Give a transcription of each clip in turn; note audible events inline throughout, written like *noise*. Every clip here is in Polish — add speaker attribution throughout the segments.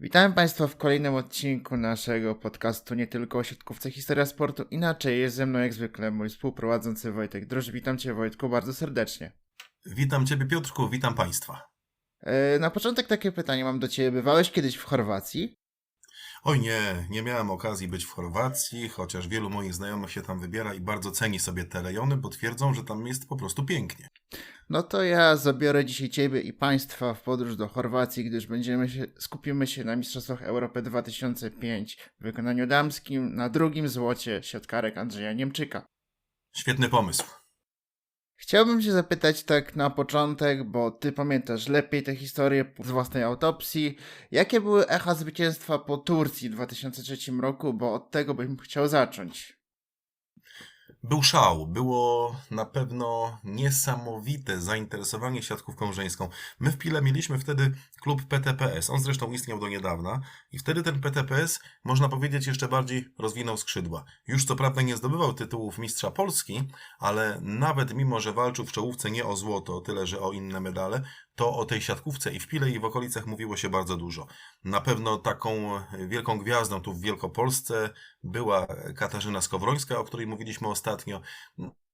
Speaker 1: Witam Państwa w kolejnym odcinku naszego podcastu Nie tylko o siatkówce Historia Sportu. Inaczej jest ze mną jak zwykle mój współprowadzący Wojtek Droż. Witam Cię Wojtku bardzo serdecznie.
Speaker 2: Witam Ciebie Piotrku, witam Państwa.
Speaker 1: E, Na początek takie pytanie mam do Ciebie. Bywałeś kiedyś w Chorwacji?
Speaker 2: Oj nie, nie miałem okazji być w Chorwacji, chociaż wielu moich znajomych się tam wybiera i bardzo ceni sobie te rejony, bo twierdzą, że tam jest po prostu pięknie.
Speaker 1: No to ja zabiorę dzisiaj Ciebie i Państwa w podróż do Chorwacji, gdyż będziemy się, skupimy się na Mistrzostwach Europy 2005 w wykonaniu damskim, na drugim złocie siatkarek Andrzeja Niemczyka.
Speaker 2: Świetny pomysł.
Speaker 1: Chciałbym się zapytać tak na początek, bo ty pamiętasz lepiej tę historię z własnej autopsji. Jakie były echa zwycięstwa po Turcji w 2003 roku, bo od tego bym chciał zacząć.
Speaker 2: Był szał, było na pewno niesamowite zainteresowanie siatkówką żeńską. My w Pile mieliśmy wtedy klub PTPS, on zresztą istniał do niedawna i wtedy ten PTPS, można powiedzieć, jeszcze bardziej rozwinął skrzydła. Już co prawda nie zdobywał tytułów mistrza Polski, ale nawet mimo, że walczył w czołówce nie o złoto, tyle że o inne medale, to o tej siatkówce i w Pile i w okolicach mówiło się bardzo dużo. Na pewno taką wielką gwiazdą tu w Wielkopolsce była Katarzyna Skowrońska, o której mówiliśmy ostatnio.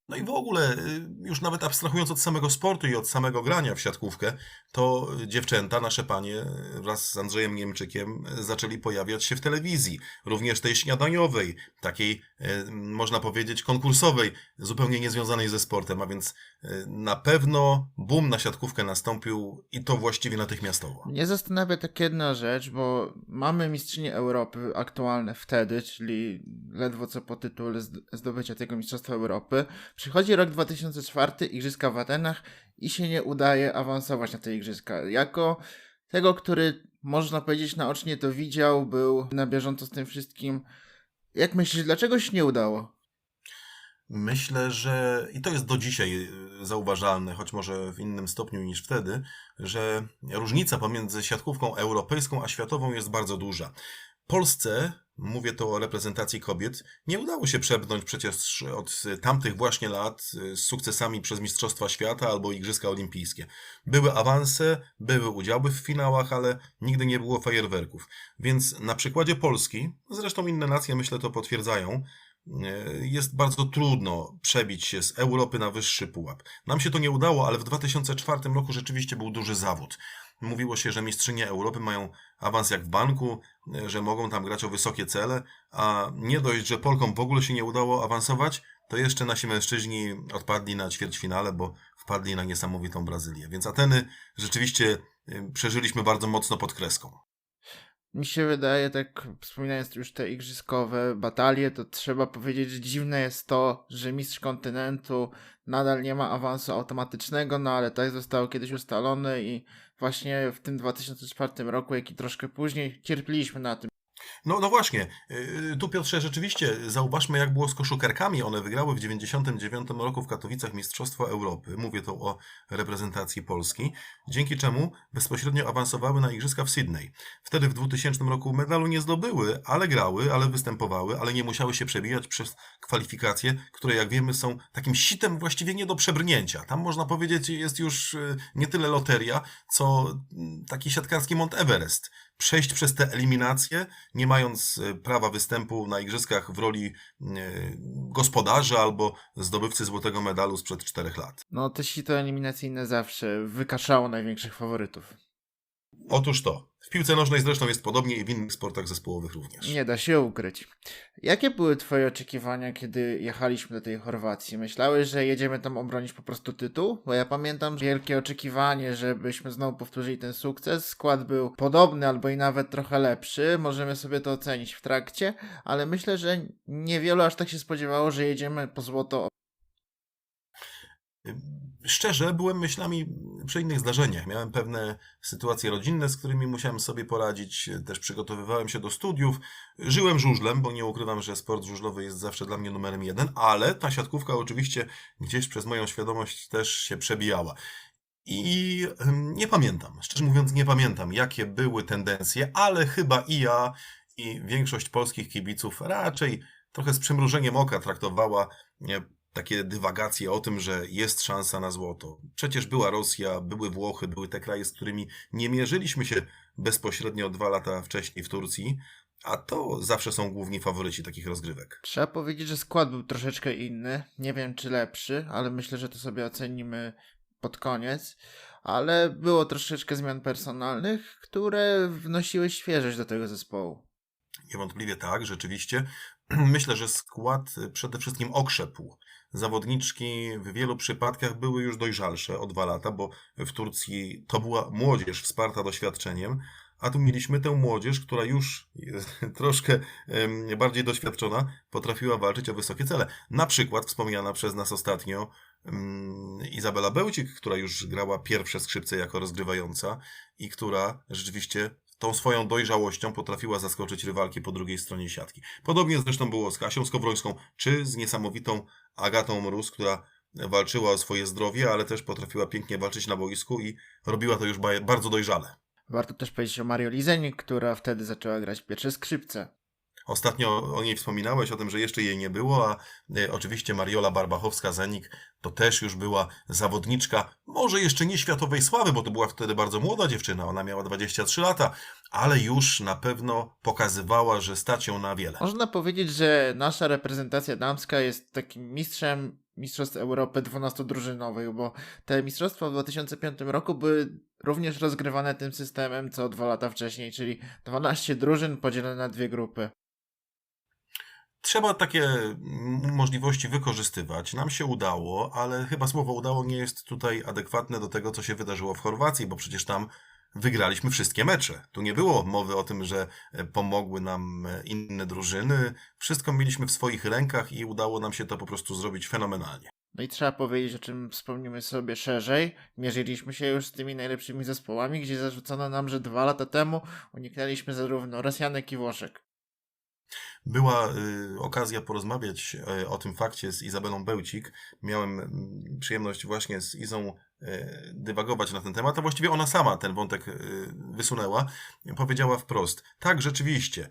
Speaker 2: No i w ogóle, y, już nawet abstrahując od samego sportu i od samego grania w siatkówkę, to dziewczęta, nasze panie, wraz z Andrzejem Niemczykiem y, zaczęli pojawiać się w telewizji, również tej śniadaniowej, takiej, y, można powiedzieć, konkursowej, zupełnie niezwiązanej ze sportem, a więc y, na pewno boom na siatkówkę nastąpił i to właściwie natychmiastowo.
Speaker 1: Mnie zastanawia tak jedna rzecz, bo mamy mistrzynie Europy aktualne wtedy, czyli ledwo co po tytule zd- zdobycia tego Mistrzostwa Europy. Przychodzi rok 2004, Igrzyska w Atenach i się nie udaje awansować na te Igrzyska. Jako tego, który można powiedzieć naocznie to widział, był na bieżąco z tym wszystkim. Jak myślisz, dlaczego się nie udało?
Speaker 2: Myślę, że i to jest do dzisiaj y, zauważalne, choć może w innym stopniu niż wtedy, że różnica pomiędzy siatkówką europejską a światową jest bardzo duża. Polsce, mówię to o reprezentacji kobiet, nie udało się przepchnąć przecież od tamtych właśnie lat y, z sukcesami przez Mistrzostwa Świata albo Igrzyska Olimpijskie. Były awanse, były udziały w finałach, ale nigdy nie było fajerwerków. Więc na przykładzie Polski, zresztą inne nacje myślę to potwierdzają, e, jest bardzo trudno przebić się z Europy na wyższy pułap. Nam się to nie udało, ale w 2004 roku rzeczywiście był duży zawód. Mówiło się, że mistrzynie Europy mają awans jak w banku, e, że mogą tam grać o wysokie cele, a nie dość, że Polkom w ogóle się nie udało awansować, to jeszcze nasi mężczyźni odpadli na ćwierćfinale, bo wpadli na niesamowitą Brazylię. Więc Ateny rzeczywiście e, przeżyliśmy bardzo mocno pod kreską.
Speaker 1: Mi się wydaje, tak wspominając już te igrzyskowe batalie, to trzeba powiedzieć, że dziwne jest to, że mistrz kontynentu nadal nie ma awansu automatycznego, no ale tak zostało kiedyś ustalone i właśnie w tym 2004 roku, jak i troszkę później, cierpliśmy na tym.
Speaker 2: No, no właśnie, yy, tu Piotrze, rzeczywiście zauważmy jak było z koszykarkami. One wygrały w 99 roku w Katowicach Mistrzostwo Europy. Mówię tu o reprezentacji Polski, dzięki czemu bezpośrednio awansowały na Igrzyska w Sydney. Wtedy w 2000 roku medalu nie zdobyły, ale grały, ale występowały, ale nie musiały się przebijać przez kwalifikacje, które jak wiemy są takim sitem właściwie nie do przebrnięcia. Tam można powiedzieć jest już yy, nie tyle loteria, co mm, taki siatkarski Mont Everest przejść przez te eliminacje, nie mając e, prawa występu na igrzyskach w roli e, gospodarza albo zdobywcy złotego medalu sprzed czterech lat.
Speaker 1: No te sito eliminacyjne zawsze wykaszało największych faworytów.
Speaker 2: Otóż to. W piłce nożnej zresztą jest podobnie i w innych sportach zespołowych również.
Speaker 1: Nie da się ukryć. Jakie były twoje oczekiwania, kiedy jechaliśmy do tej Chorwacji? Myślałeś, że jedziemy tam obronić po prostu tytuł? Bo ja pamiętam wielkie oczekiwanie, żebyśmy znowu powtórzyli ten sukces. Skład był podobny albo i nawet trochę lepszy. Możemy sobie to ocenić w trakcie, ale myślę, że niewielu aż tak się spodziewało, że jedziemy po złoto.
Speaker 2: Szczerze, byłem myślami przy innych zdarzeniach. Miałem pewne sytuacje rodzinne, z którymi musiałem sobie poradzić. Też przygotowywałem się do studiów. Żyłem żużlem, bo nie ukrywam, że sport żużlowy jest zawsze dla mnie numerem jeden, ale ta siatkówka oczywiście gdzieś przez moją świadomość też się przebijała. I ym, nie pamiętam, szczerze mówiąc, nie pamiętam, jakie były tendencje, ale chyba i ja, i większość polskich kibiców raczej trochę z przymrużeniem oka traktowała takie dywagacje o tym, że jest szansa na złoto. Przecież była Rosja, były Włochy, były te kraje, z którymi nie mierzyliśmy się bezpośrednio dwa lata wcześniej w Turcji, a to zawsze są główni faworyci takich rozgrywek.
Speaker 1: Trzeba powiedzieć, że skład był troszeczkę inny. Nie wiem, czy lepszy, ale myślę, że to sobie ocenimy pod koniec. Ale było troszeczkę zmian personalnych, które wnosiły świeżość do tego zespołu.
Speaker 2: Niewątpliwie tak, rzeczywiście. *clears throat* Myślę, że skład przede wszystkim okrzepł. Zawodniczki w wielu przypadkach były już dojrzalsze o dwa lata, bo w Turcji to była młodzież wsparta doświadczeniem, a tu mieliśmy tę młodzież, która już jest *laughs* troszkę bardziej doświadczona, potrafiła walczyć o wysokie cele. Na przykład wspomniana przez nas ostatnio Izabela Bełcik, która już grała pierwsze skrzypce jako rozgrywająca i która rzeczywiście tą swoją dojrzałością potrafiła zaskoczyć rywalki po drugiej stronie siatki. Podobnie zresztą było z Kasią Skowrońską, czy z niesamowitą Agatą Mróz, która walczyła o swoje zdrowie, ale też potrafiła pięknie walczyć na boisku i robiła to już ba- bardzo dojrzale.
Speaker 1: Warto też powiedzieć o Mario Lizenik, która wtedy zaczęła grać pierwsze skrzypce.
Speaker 2: Ostatnio o niej wspominałeś, o tym, że jeszcze jej nie było, a e, oczywiście Mariola Barbachowska-Zenik to też już była zawodniczka, może jeszcze nie światowej sławy, bo to była wtedy bardzo młoda dziewczyna, ona miała 23 lata, ale już na pewno pokazywała, że stać ją na wiele.
Speaker 1: Można powiedzieć, że nasza reprezentacja damska jest takim mistrzem Mistrzostw Europy 12-drużynowych, bo te mistrzostwa w 2005 roku były również rozgrywane tym systemem co dwa lata wcześniej, czyli 12 drużyn podzielone na dwie grupy.
Speaker 2: Trzeba takie mm, możliwości wykorzystywać. Nam się udało, ale chyba słowo udało nie jest tutaj adekwatne do tego, co się wydarzyło w Chorwacji, bo przecież tam wygraliśmy wszystkie mecze. Tu nie było mowy o tym, że e, pomogły nam e, inne drużyny. Wszystko mieliśmy w swoich rękach i udało nam się to po prostu zrobić fenomenalnie.
Speaker 1: No i trzeba powiedzieć, o czym wspomnimy sobie szerzej. Mierzyliśmy się już z tymi najlepszymi zespołami, gdzie zarzucono nam, że dwa lata temu uniknęliśmy zarówno Rosjanek i Włoszek.
Speaker 2: Była y, okazja porozmawiać y, o tym fakcie z Izabelą Bełcik. Miałem mm, przyjemność właśnie z Izą y, dywagować na ten temat, a właściwie ona sama ten wątek wysunęła. Powiedziała wprost, tak, rzeczywiście,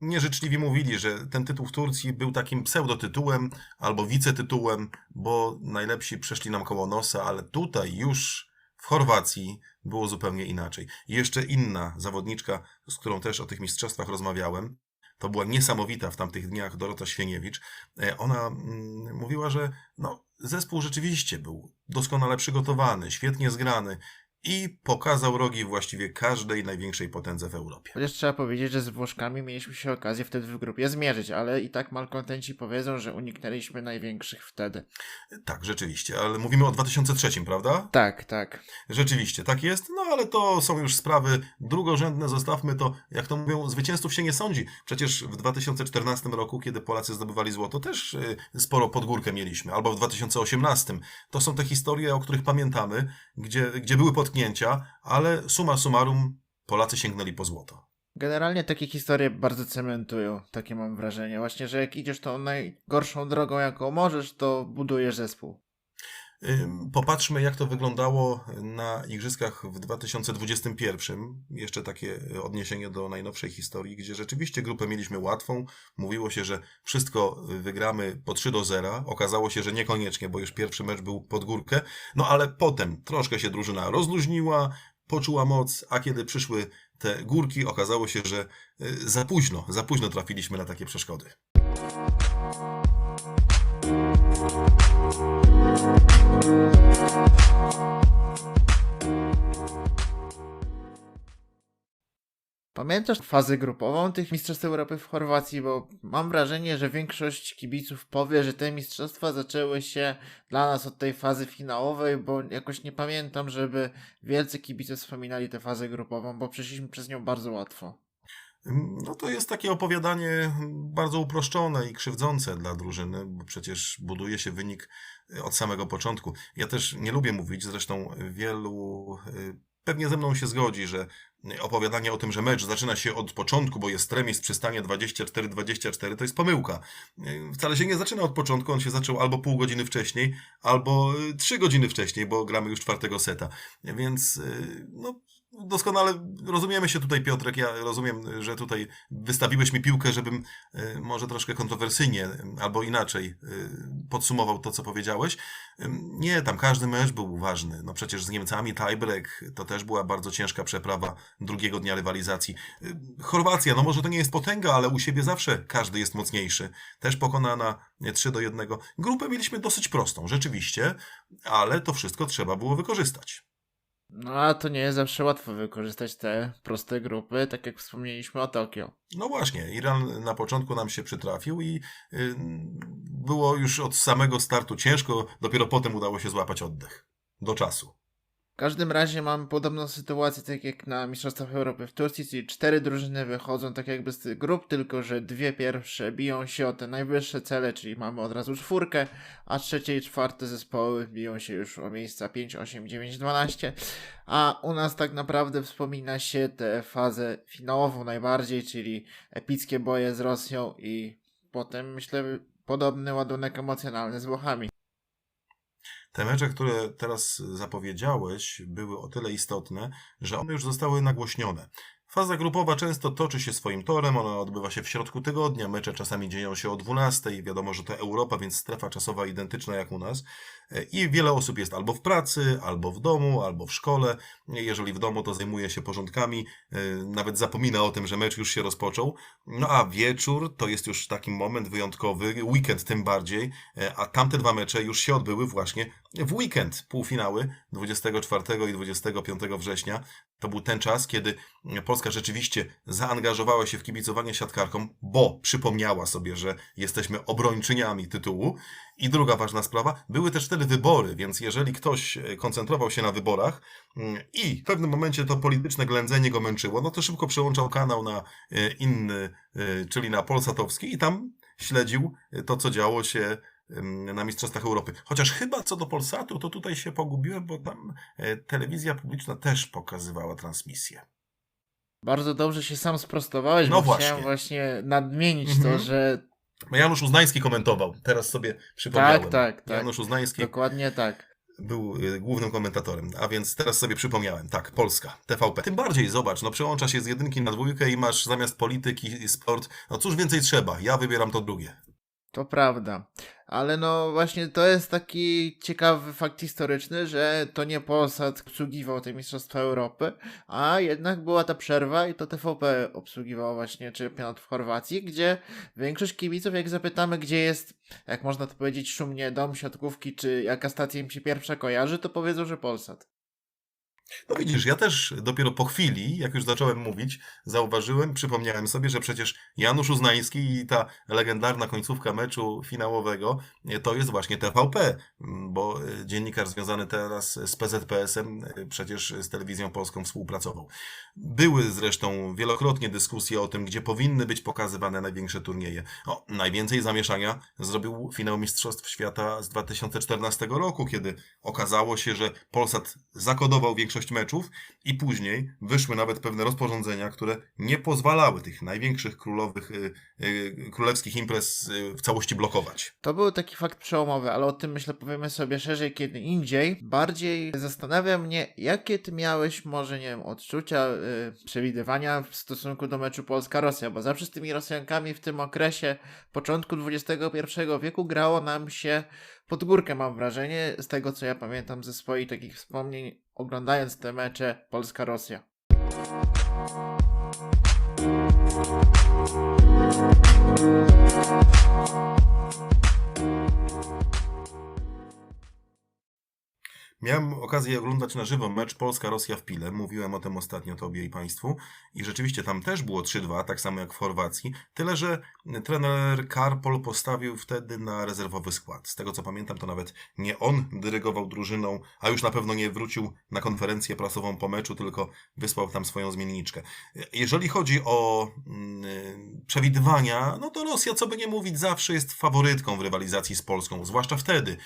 Speaker 2: nieżyczliwi mówili, że ten tytuł w Turcji był takim pseudotytułem albo wicetytułem, bo najlepsi przeszli nam koło nosa, ale tutaj już w Chorwacji było zupełnie inaczej. Jeszcze inna zawodniczka, z którą też o tych mistrzostwach rozmawiałem, to była niesamowita w tamtych dniach Dorota Świeniewicz. E, Ona mm, mówiła, że no, zespół rzeczywiście był doskonale przygotowany, świetnie zgrany i pokazał rogi właściwie każdej największej potędze w Europie.
Speaker 1: Chociaż trzeba powiedzieć, że z Włoszkami mieliśmy się okazję wtedy w grupie zmierzyć, ale i tak malkontenci powiedzą, że uniknęliśmy największych wtedy.
Speaker 2: Tak, rzeczywiście, ale mówimy o 2003, prawda?
Speaker 1: Tak, tak.
Speaker 2: Rzeczywiście, tak jest, no ale to są już sprawy drugorzędne, zostawmy to, jak to mówią, zwycięzców się nie sądzi. Przecież w 2014 roku, kiedy Polacy zdobywali złoto, też y, sporo podgórkę mieliśmy, albo w 2018. To są te historie, o których pamiętamy, gdzie, gdzie były ale summa summarum Polacy sięgnęli po złoto.
Speaker 1: Generalnie takie historie bardzo cementują, takie mam wrażenie. Właśnie, że jak idziesz tą najgorszą drogą, jaką możesz, to budujesz zespół.
Speaker 2: Popatrzmy, jak to wyglądało na Igrzyskach w 2021. Jeszcze takie y, odniesienie do najnowszej historii, gdzie rzeczywiście grupę mieliśmy łatwą. Mówiło się, że wszystko y, wygramy po 3 do 0. Okazało się, że niekoniecznie, bo już pierwszy mecz był pod górkę. No ale potem troszkę się drużyna rozluźniła, poczuła moc, a kiedy przyszły te górki, okazało się, że y, za późno, za późno trafiliśmy na takie przeszkody.
Speaker 1: Pamiętasz fazę grupową tych Mistrzostw Europy w Chorwacji? Bo mam wrażenie, że większość kibiców powie, że te mistrzostwa zaczęły się dla nas od tej fazy finałowej, bo jakoś nie pamiętam, żeby wielcy kibice wspominali tę fazę grupową, bo przeszliśmy przez nią bardzo łatwo.
Speaker 2: No to jest takie opowiadanie bardzo uproszczone i krzywdzące dla drużyny, bo przecież buduje się wynik od samego początku. Ja też nie lubię mówić, zresztą wielu y, pewnie ze mną się zgodzi, że opowiadanie o tym, że mecz zaczyna się od początku, bo jest remis przy stanie 24-24, to jest pomyłka. Y, Wcale się nie zaczyna od początku, on się zaczął albo pół godziny wcześniej, albo y, trzy godziny wcześniej, bo gramy już czwartego seta. Więc y, no, doskonale rozumiemy się tutaj, Piotrek. Ja rozumiem, że tutaj wystawiłeś mi piłkę, żebym y, może troszkę kontrowersyjnie y, albo inaczej y, podsumował to, co powiedziałeś. Nie, tam każdy mecz był ważny. No przecież z Niemcami tiebreak to też była bardzo ciężka przeprawa drugiego dnia rywalizacji. Chorwacja, no może to nie jest potęga, ale u siebie zawsze każdy jest mocniejszy. Też pokonana nie, 3 do 1. Grupę mieliśmy dosyć prostą, rzeczywiście, ale to wszystko trzeba było wykorzystać.
Speaker 1: No a to nie jest zawsze łatwo wykorzystać te proste grupy, tak jak wspomnieliśmy o Tokio.
Speaker 2: No właśnie, Iran na początku nam się przytrafił i y, było już od samego startu ciężko, dopiero potem udało się złapać oddech. Do czasu.
Speaker 1: W każdym razie mam podobną sytuację, tak jak na Mistrzostwach Europy w Turcji, czyli cztery drużyny wychodzą tak jakby z tych grup, tylko że dwie pierwsze biją się o te najwyższe cele, czyli mamy od razu czwórkę, a trzecie i czwarte zespoły biją się już o miejsca 5, 8, 9, 12, a u nas tak naprawdę wspomina się tę fazę finałową najbardziej, czyli epickie boje z Rosją i potem myślę podobny ładunek emocjonalny z Włochami.
Speaker 2: Te mecze, które teraz zapowiedziałeś, były o tyle istotne, że one już zostały nagłośnione. Faza grupowa często toczy się swoim torem, ona odbywa się w środku tygodnia, mecze czasami dzieją się o 12, wiadomo, że to Europa, więc strefa czasowa identyczna jak u nas. I wiele osób jest albo w pracy, albo w domu, albo w szkole. Jeżeli w domu, to zajmuje się porządkami, e, nawet zapomina o tym, że mecz już się rozpoczął. No a wieczór to jest już taki moment wyjątkowy, weekend tym bardziej, e, a tamte dwa mecze już się odbyły właśnie w weekend. Półfinały 24 i 25 września. To był ten czas, kiedy Polska rzeczywiście zaangażowała się w kibicowanie siatkarkom, bo przypomniała sobie, że jesteśmy obrończyniami tytułu. I druga ważna sprawa, były też wtedy wybory, więc jeżeli ktoś e, koncentrował się na wyborach mm, i w pewnym momencie to polityczne ględzenie go męczyło, no to szybko przełączał kanał na e, inny, e, czyli na polsatowski i tam śledził to, co działo się em, na Mistrzostwach Europy. Chociaż chyba co do Polsatu, to tutaj się pogubiłem, bo tam telewizja publiczna też pokazywała transmisję.
Speaker 1: Bardzo dobrze się sam sprostowałeś,
Speaker 2: No
Speaker 1: bo
Speaker 2: właśnie.
Speaker 1: chciałem właśnie nadmienić
Speaker 2: Mhm.
Speaker 1: to, że
Speaker 2: Janusz Uznański komentował, teraz sobie przypomniałem.
Speaker 1: tak, tak, tak,
Speaker 2: Janusz Uznański
Speaker 1: dokładnie tak.
Speaker 2: był y, głównym komentatorem, a więc teraz sobie przypomniałem. Tak, Polska, TVP. Tym bardziej, zobacz, no przełącza się z jedynki na dwójkę i masz zamiast polityki i sport, no cóż więcej trzeba, ja wybieram to drugie.
Speaker 1: To prawda. Ale no właśnie to jest taki ciekawy fakt historyczny, że to nie Polsat obsługiwał te Mistrzostwa Europy, a jednak była ta przerwa i to TVP obsługiwało właśnie czempionat w Chorwacji, gdzie większość kibiców, jak zapytamy, gdzie jest, jak można to powiedzieć szumnie, dom siatkówki, czy jaka stacja im się pierwsza kojarzy, to powiedzą, że Polsat.
Speaker 2: No widzisz, ja też dopiero po chwili, jak już zacząłem mówić, zauważyłem, przypomniałem sobie, że przecież Janusz Uznański i ta legendarna końcówka meczu finałowego e, to jest właśnie TVP, m, bo e, dziennikarz związany teraz z PZPS-em e, przecież z telewizją polską współpracował. Były zresztą wielokrotnie dyskusje o tym, gdzie powinny być pokazywane największe turnieje. O, najwięcej zamieszania zrobił finał Mistrzostw Świata z 2014 roku, kiedy okazało się, że Polsat zakodował większość meczów i później wyszły nawet pewne rozporządzenia, które nie pozwalały tych największych królowych, y, y, królewskich imprez y, w całości blokować.
Speaker 1: To był taki fakt przełomowy, ale o tym myślę powiemy sobie szerzej kiedy indziej. Bardziej zastanawia mnie, jakie ty miałeś może, nie wiem, odczucia, przewidywania w stosunku do meczu Polska-Rosja, bo zawsze z tymi Rosjankami w tym okresie początku XXI wieku grało nam się pod górkę, mam wrażenie, z tego co ja pamiętam ze swoich takich wspomnień, oglądając te mecze Polska-Rosja.
Speaker 2: Miałem okazję oglądać na żywo mecz Polska-Rosja w Pile. Mówiłem o tym ostatnio Tobie i Państwu. I rzeczywiście tam też było 3-2, tak samo jak w Chorwacji. Tyle, że trener Karpol postawił wtedy na rezerwowy skład. Z tego co pamiętam, to nawet nie on dyrygował drużyną, a już na pewno nie wrócił na konferencję prasową po meczu, tylko wysłał tam swoją zmienniczkę. Jeżeli chodzi o mm, przewidywania, no to Rosja, co by nie mówić, zawsze jest faworytką w rywalizacji z Polską, zwłaszcza wtedy,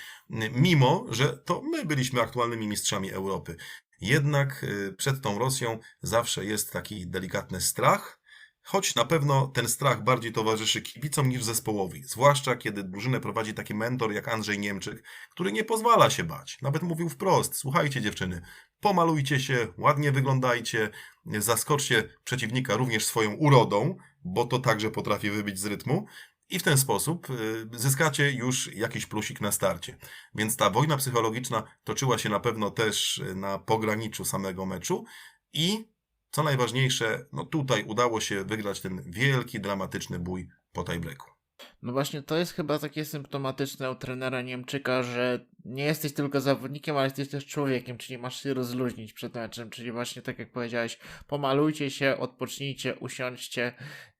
Speaker 2: mimo że to my byliśmy aktualnymi mistrzami Europy. Jednak y, przed tą Rosją zawsze jest taki delikatny strach Choć na pewno ten strach bardziej towarzyszy kibicom niż zespołowi, zwłaszcza kiedy drużynę prowadzi taki mentor jak Andrzej Niemczyk, który nie pozwala się bać. Nawet mówił wprost: Słuchajcie, dziewczyny, pomalujcie się, ładnie wyglądajcie, zaskoczcie przeciwnika również swoją urodą, bo to także potrafi wybić z rytmu. I w ten sposób y, zyskacie już jakiś plusik na starcie. Więc ta wojna psychologiczna toczyła się na pewno też y, na pograniczu samego meczu i co najważniejsze, no tutaj udało się wygrać ten wielki, dramatyczny bój po tiebreaku.
Speaker 1: No właśnie, to jest chyba takie symptomatyczne u trenera Niemczyka, że nie jesteś tylko zawodnikiem, ale jesteś też człowiekiem, czyli masz się rozluźnić przed meczem, czyli właśnie tak jak powiedziałeś, pomalujcie się, odpocznijcie, usiądźcie.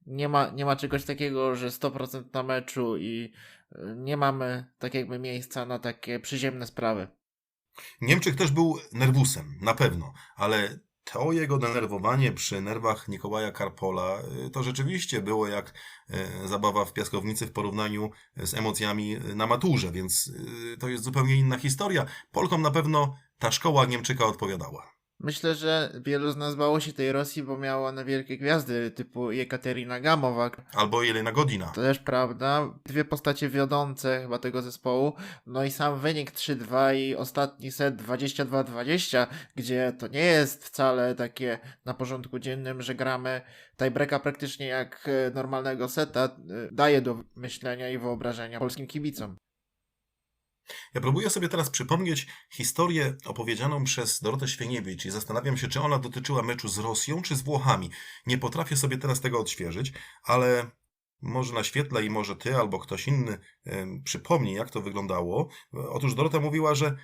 Speaker 1: Nie ma, nie ma czegoś takiego, że 100% na meczu i y, nie mamy tak jakby miejsca na takie przyziemne sprawy.
Speaker 2: Niemczyk też był nerwusem, na pewno, ale to jego denerwowanie przy nerwach Nikołaja Karpola y, to rzeczywiście było jak y, zabawa w piaskownicy w porównaniu z emocjami y, na maturze, więc y, to jest zupełnie inna historia. Polkom na pewno ta szkoła Niemczyka odpowiadała.
Speaker 1: Myślę, że wielu z nas bało się tej Rosji, bo miała one wielkie gwiazdy typu Jekaterina Gamowa,
Speaker 2: Albo Jelena Godina.
Speaker 1: To też prawda. Dwie postacie wiodące chyba tego zespołu. No i sam wynik 3-2 i ostatni set 22-20, gdzie to nie jest wcale takie na porządku dziennym, że gramy tiebreaka praktycznie jak e, normalnego seta, e, daje do myślenia i wyobrażenia polskim kibicom.
Speaker 2: Ja próbuję sobie teraz przypomnieć historię opowiedzianą przez Dorotę Świeniewicz i zastanawiam się, czy ona dotyczyła meczu z Rosją czy z Włochami. Nie potrafię sobie teraz tego odświeżyć, ale może naświetlę i może ty albo ktoś inny przypomni, jak to wyglądało. Otóż Dorota mówiła, że e,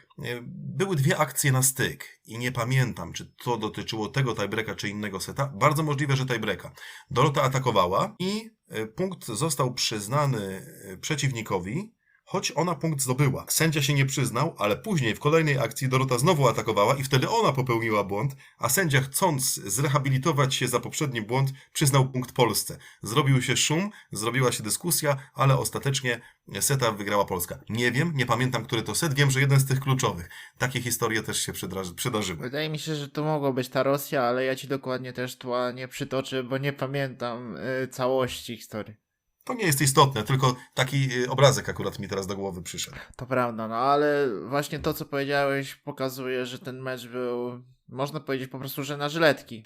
Speaker 2: były dwie akcje na styk i nie pamiętam, czy to dotyczyło tego tiebreaka czy innego seta. Bardzo możliwe, że tiebreaka. Dorota atakowała i e, punkt został przyznany e, przeciwnikowi, choć ona punkt zdobyła. Sędzia się nie przyznał, ale później w kolejnej akcji Dorota znowu atakowała i wtedy ona popełniła błąd, a sędzia chcąc zrehabilitować się za poprzedni błąd, przyznał punkt Polsce. Zrobił się szum, zrobiła się dyskusja, ale ostatecznie seta wygrała Polska. Nie wiem, nie pamiętam, który to set, wiem, że jeden z tych kluczowych. Takie historie też się przydarzy- przydarzyły.
Speaker 1: Wydaje mi się, że to mogło być ta Rosja, ale ja ci dokładnie też tła nie przytoczę, bo nie pamiętam e, całości historii.
Speaker 2: To nie jest istotne, tylko taki y, obrazek akurat mi teraz do głowy przyszedł.
Speaker 1: To prawda, no ale właśnie to, co powiedziałeś, pokazuje, że ten mecz był, można powiedzieć po prostu, że na żyletki.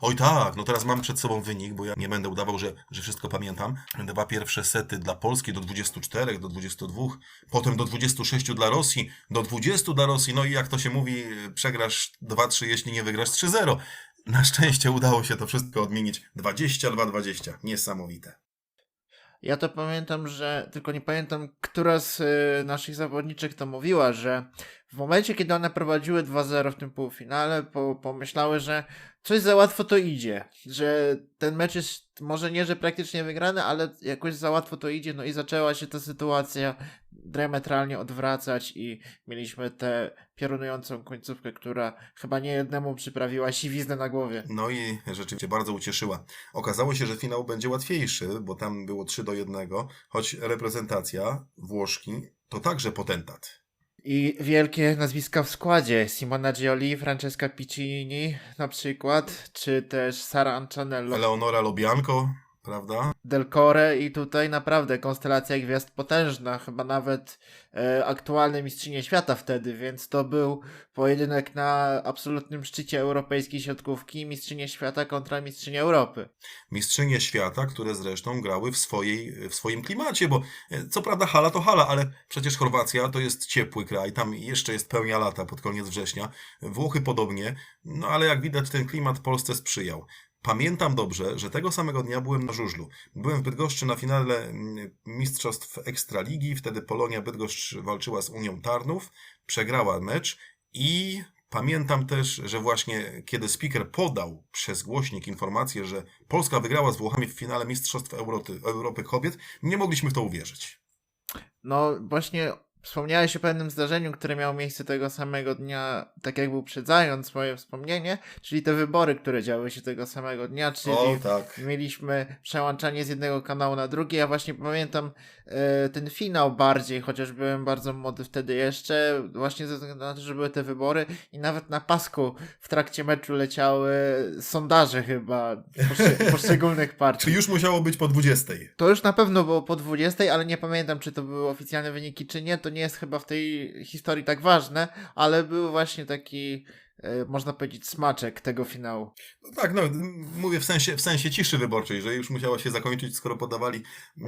Speaker 2: Oj tak, no teraz mam przed sobą wynik, bo ja nie będę udawał, że, że wszystko pamiętam. Dwa pierwsze sety dla Polski do 24, do 22, potem do 26 dla Rosji, do 20 dla Rosji, no i jak to się mówi, przegrasz 2-3, jeśli nie wygrasz 3-0. Na szczęście udało się to wszystko odmienić 22-20. Niesamowite.
Speaker 1: Ja to pamiętam, że tylko nie pamiętam, która z y, naszych zawodniczek to mówiła, że w momencie, kiedy one prowadziły 2-0 w tym półfinale, po, pomyślały, że coś za łatwo to idzie, że ten mecz jest może nie, że praktycznie wygrany, ale jakoś za łatwo to idzie, no i zaczęła się ta sytuacja diametralnie odwracać i mieliśmy tę piorunującą końcówkę, która chyba nie jednemu przyprawiła siwiznę na głowie.
Speaker 2: No i rzeczywiście bardzo ucieszyła. Okazało się, że finał będzie łatwiejszy, bo tam było 3 do 1, choć reprezentacja Włoszki to także potentat.
Speaker 1: I wielkie nazwiska w składzie. Simona Gioli, Francesca Piccini na przykład, czy też Sara Ancanello
Speaker 2: Eleonora Lobianko, prawda?
Speaker 1: Del Core i tutaj naprawdę konstelacja gwiazd potężna, chyba nawet e, aktualne mistrzynie świata wtedy, więc to był pojedynek na absolutnym szczycie europejskiej siatkówki, mistrzynie świata kontra mistrzynie Europy.
Speaker 2: mistrzynie świata, które zresztą grały w, swojej, w swoim klimacie, bo e, co prawda hala to hala, ale przecież Chorwacja to jest ciepły kraj, tam jeszcze jest pełnia lata pod koniec września, Włochy podobnie, no ale jak widać ten klimat Polsce sprzyjał. Pamiętam dobrze, że tego samego dnia byłem na żużlu. Byłem w Bydgoszczy na finale mm, Mistrzostw Ekstraligi, wtedy Polonia Bydgoszcz walczyła z Unią Tarnów, przegrała mecz i Pamiętam też, że właśnie kiedy speaker podał przez głośnik informację, że Polska wygrała z Włochami w finale Mistrzostw Europy, Europy Kobiet, nie mogliśmy w to uwierzyć.
Speaker 1: No właśnie Wspomniałeś o pewnym zdarzeniu, które miało miejsce tego samego dnia, tak jakby uprzedzając moje wspomnienie, czyli te wybory, które działy się tego samego dnia, czyli
Speaker 2: O, tak.
Speaker 1: mieliśmy przełączanie z jednego kanału na drugi. Ja właśnie pamiętam e, ten finał bardziej, chociaż byłem bardzo młody wtedy jeszcze, właśnie ze względu na to, że były te wybory i nawet na pasku w trakcie meczu leciały sondaże chyba poszczeg- *laughs* poszczególnych partii.
Speaker 2: Czy już musiało być po 20?
Speaker 1: To już na pewno było po 20, ale nie pamiętam, czy to były oficjalne wyniki, czy nie. To nie jest chyba w tej historii tak ważne, ale był właśnie taki, e, można powiedzieć, smaczek tego finału.
Speaker 2: No tak, no mówię w sensie, w sensie ciszy wyborczej, że już musiała się zakończyć, skoro podawali e,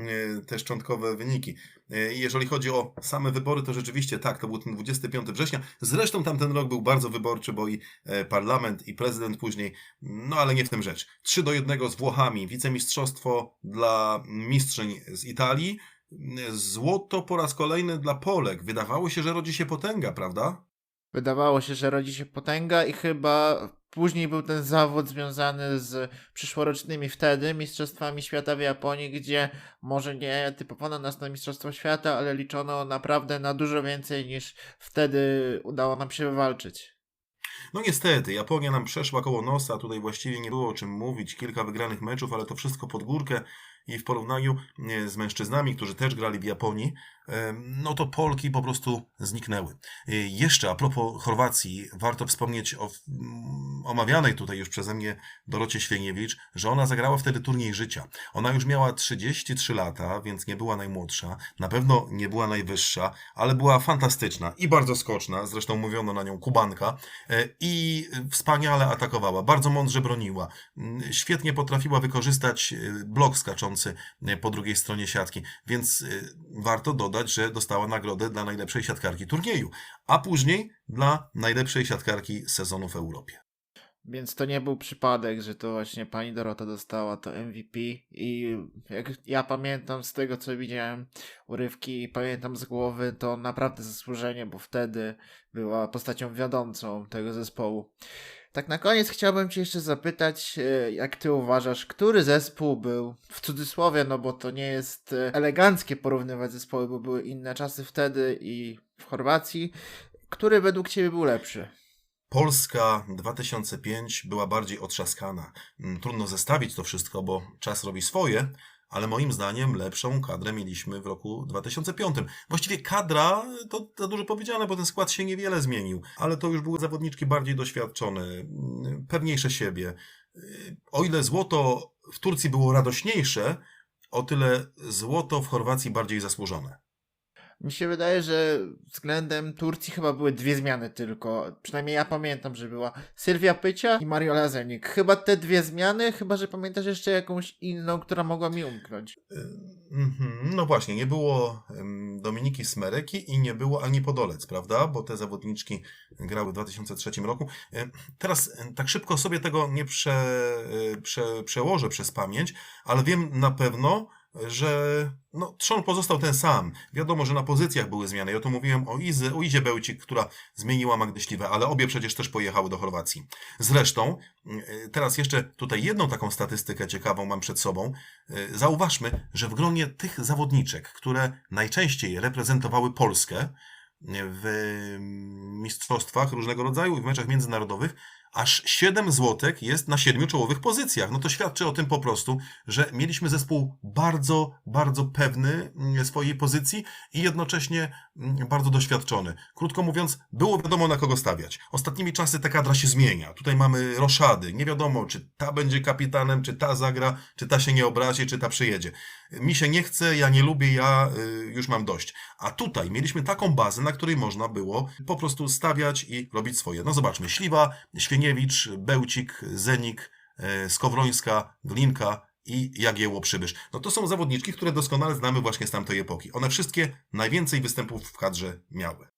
Speaker 2: te szczątkowe wyniki. E, jeżeli chodzi o same wybory, to rzeczywiście tak, to był ten 25 września. Zresztą tamten rok był bardzo wyborczy, bo i parlament, i prezydent później, no ale nie w tym rzecz. 3 do 1 z Włochami, wicemistrzostwo dla mistrzyń z Italii, złoto po raz kolejny dla Polek. Wydawało się, że rodzi się potęga, prawda?
Speaker 1: Wydawało się, że rodzi się potęga i chyba później był ten zawód związany z przyszłorocznymi wtedy Mistrzostwami Świata w Japonii, gdzie może nie typowano nas na Mistrzostwo Świata, ale liczono naprawdę na dużo więcej niż wtedy udało nam się wywalczyć.
Speaker 2: No niestety, Japonia nam przeszła koło nosa, tutaj właściwie nie było o czym mówić, kilka wygranych meczów, ale to wszystko pod górkę i w porównaniu e, z mężczyznami, którzy też grali w Japonii, no to Polki po prostu zniknęły. E, Jeszcze a propos Chorwacji, warto wspomnieć o mm, omawianej tutaj już przeze mnie Dorocie Świeniewicz, że ona zagrała wtedy turniej życia. Ona już miała 33 lata, więc nie była najmłodsza, na pewno nie była najwyższa, ale była fantastyczna i bardzo skoczna, zresztą mówiono na nią Kubanka, E, i wspaniale atakowała, bardzo mądrze broniła, Mm, świetnie potrafiła wykorzystać e, blok skaczący e, po drugiej stronie siatki, więc warto dodać, że dostała nagrodę dla najlepszej siatkarki turnieju, a później dla najlepszej siatkarki sezonu w Europie.
Speaker 1: Więc to nie był przypadek, że to właśnie pani Dorota dostała to MVP i jak ja pamiętam z tego, co widziałem urywki i pamiętam z głowy, to naprawdę zasłużenie, bo wtedy była postacią wiodącą tego zespołu. Tak na koniec chciałbym Cię jeszcze zapytać, e, jak Ty uważasz, który zespół był, w cudzysłowie, no bo to nie jest e, eleganckie porównywać zespoły, bo były inne czasy wtedy i w Chorwacji, który według Ciebie był lepszy?
Speaker 2: Polska 2005 była bardziej otrzaskana. Mm, Trudno zestawić to wszystko, bo czas robi swoje, ale moim zdaniem lepszą kadrę mieliśmy w roku 2005. Właściwie kadra to za dużo powiedziane, bo ten skład się niewiele zmienił, ale to już były zawodniczki bardziej doświadczone, mm, pewniejsze siebie. Y, O ile złoto w Turcji było radośniejsze, o tyle złoto w Chorwacji bardziej zasłużone.
Speaker 1: Mi się wydaje, że względem Turcji chyba były dwie zmiany tylko. Przynajmniej ja pamiętam, że była Sylwia Pycia i Mario Lazenik. Chyba te dwie zmiany, chyba że pamiętasz jeszcze jakąś inną, która mogła mi umknąć.
Speaker 2: Mhm, No właśnie, nie było Dominiki Smereki i nie było Ani Podolec, prawda? Bo te zawodniczki grały w 2003 roku. Teraz tak szybko sobie tego nie prze, e, prze, przełożę przez pamięć, ale wiem na pewno, że no, trzon pozostał ten sam. Wiadomo, że na pozycjach były zmiany. Ja tu mówiłem o, Izy, o Izie Bełcik, która zmieniła Magdę Śliwę, ale obie przecież też pojechały do Chorwacji. Zresztą, y, teraz jeszcze tutaj jedną taką statystykę ciekawą mam przed sobą. Y, Zauważmy, że w gronie tych zawodniczek, które najczęściej reprezentowały Polskę w mistrzostwach różnego rodzaju i w meczach międzynarodowych, aż 7 złotek jest na 7 czołowych pozycjach. No to świadczy o tym po prostu, że mieliśmy zespół bardzo, bardzo pewny mm, swojej pozycji i jednocześnie mm, bardzo doświadczony. Krótko mówiąc, było wiadomo na kogo stawiać. Ostatnimi czasy ta kadra się zmienia. Tutaj mamy roszady. Nie wiadomo, czy ta będzie kapitanem, czy ta zagra, czy ta się nie obrazi, czy ta przyjedzie. Mi się nie chce, ja nie lubię, ja y, już mam dość. A tutaj mieliśmy taką bazę, na której można było po prostu stawiać i robić swoje. No zobaczmy, Śliwa, Świeniewicz, Bełcik, Zenik, y, Skowrońska, Glinka i Jagiełło Przybysz. No to są zawodniczki, które doskonale znamy właśnie z tamtej epoki. One wszystkie najwięcej występów w kadrze miały.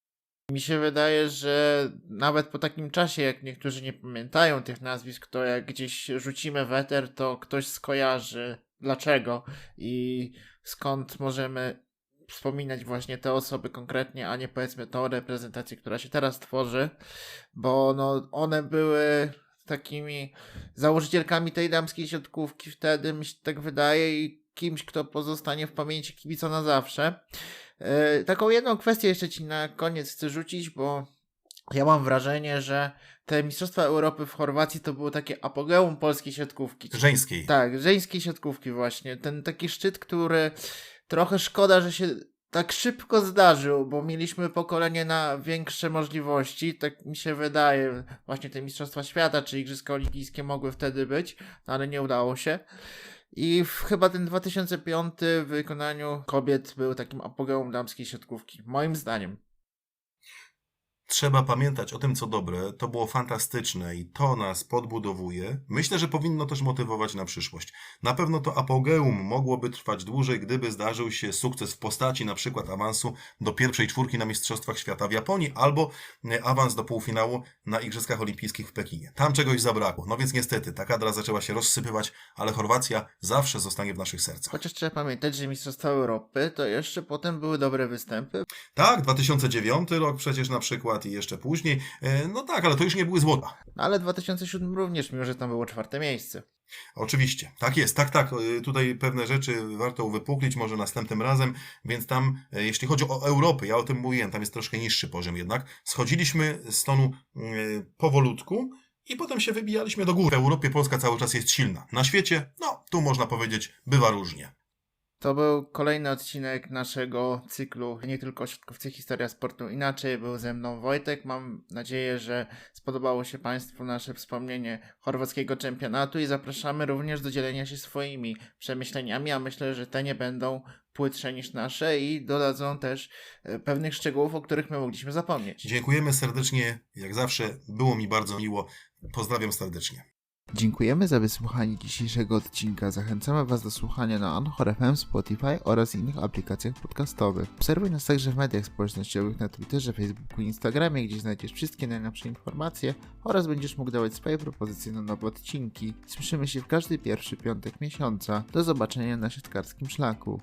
Speaker 1: Mi się wydaje, że nawet po takim czasie, jak niektórzy nie pamiętają tych nazwisk, to jak gdzieś rzucimy weter, to ktoś skojarzy dlaczego i skąd możemy wspominać właśnie te osoby konkretnie, a nie powiedzmy tą reprezentację, która się teraz tworzy, bo no, one były takimi założycielkami tej damskiej siatkówki wtedy, mi się tak wydaje i kimś, kto pozostanie w pamięci kibica na zawsze. E, taką jedną kwestię jeszcze ci na koniec chcę rzucić, bo ja mam wrażenie, że te Mistrzostwa Europy w Chorwacji to było takie apogeum polskiej siatkówki.
Speaker 2: Żeńskiej.
Speaker 1: Tak, żeńskiej siatkówki właśnie. Ten taki szczyt, który trochę szkoda, że się tak szybko zdarzył, bo mieliśmy pokolenie na większe możliwości, tak mi się wydaje. Właśnie te Mistrzostwa Świata czy Igrzyska Olimpijskie mogły wtedy być, no ale nie udało się. I w, chyba ten 2005 w wykonaniu kobiet był takim apogeum damskiej siatkówki, moim zdaniem.
Speaker 2: Trzeba pamiętać o tym, co dobre. To było fantastyczne i to nas podbudowuje. Myślę, że powinno też motywować na przyszłość. Na pewno to apogeum mogłoby trwać dłużej, gdyby zdarzył się sukces w postaci na przykład awansu do pierwszej czwórki na Mistrzostwach Świata w Japonii albo e, awans do półfinału na Igrzyskach Olimpijskich w Pekinie. Tam czegoś zabrakło. No więc niestety ta kadra zaczęła się rozsypywać, ale Chorwacja zawsze zostanie w naszych sercach.
Speaker 1: Chociaż trzeba pamiętać, że Mistrzostwa Europy to jeszcze potem były dobre występy.
Speaker 2: Tak, 2009 rok przecież na przykład i jeszcze później. E, No tak, ale to już nie były złota.
Speaker 1: No ale 2007 również, mimo że tam było czwarte miejsce.
Speaker 2: Oczywiście, tak jest, tak, tak. y, Tutaj pewne rzeczy warto uwypuklić, może następnym razem, więc tam, e, jeśli chodzi o Europę, ja o tym mówiłem, tam jest troszkę niższy poziom jednak. Schodziliśmy z tonu powolutku i potem się wybijaliśmy do góry. W Europie Polska cały czas jest silna. Na świecie, no, tu można powiedzieć, bywa różnie.
Speaker 1: To był kolejny odcinek naszego cyklu Nie tylko Środkowcy Historia Sportu Inaczej. Był ze mną Wojtek. Mam nadzieję, że spodobało się Państwu nasze wspomnienie chorwackiego czempionatu i zapraszamy również do dzielenia się swoimi przemyśleniami, a myślę, że te nie będą płytsze niż nasze i dodadzą też e, pewnych szczegółów, o których my mogliśmy zapomnieć.
Speaker 2: Dziękujemy serdecznie, jak zawsze, było mi bardzo miło. Pozdrawiam serdecznie.
Speaker 1: Dziękujemy za wysłuchanie dzisiejszego odcinka. Zachęcamy Was do słuchania na Anchor FM, Spotify oraz innych aplikacjach podcastowych. Obserwuj nas także w mediach społecznościowych na Twitterze, Facebooku i Instagramie, gdzie znajdziesz wszystkie najnowsze informacje oraz będziesz mógł dawać swoje propozycje na nowe odcinki. Słyszymy się w każdy pierwszy piątek miesiąca. Do zobaczenia na siatkarskim szlaku.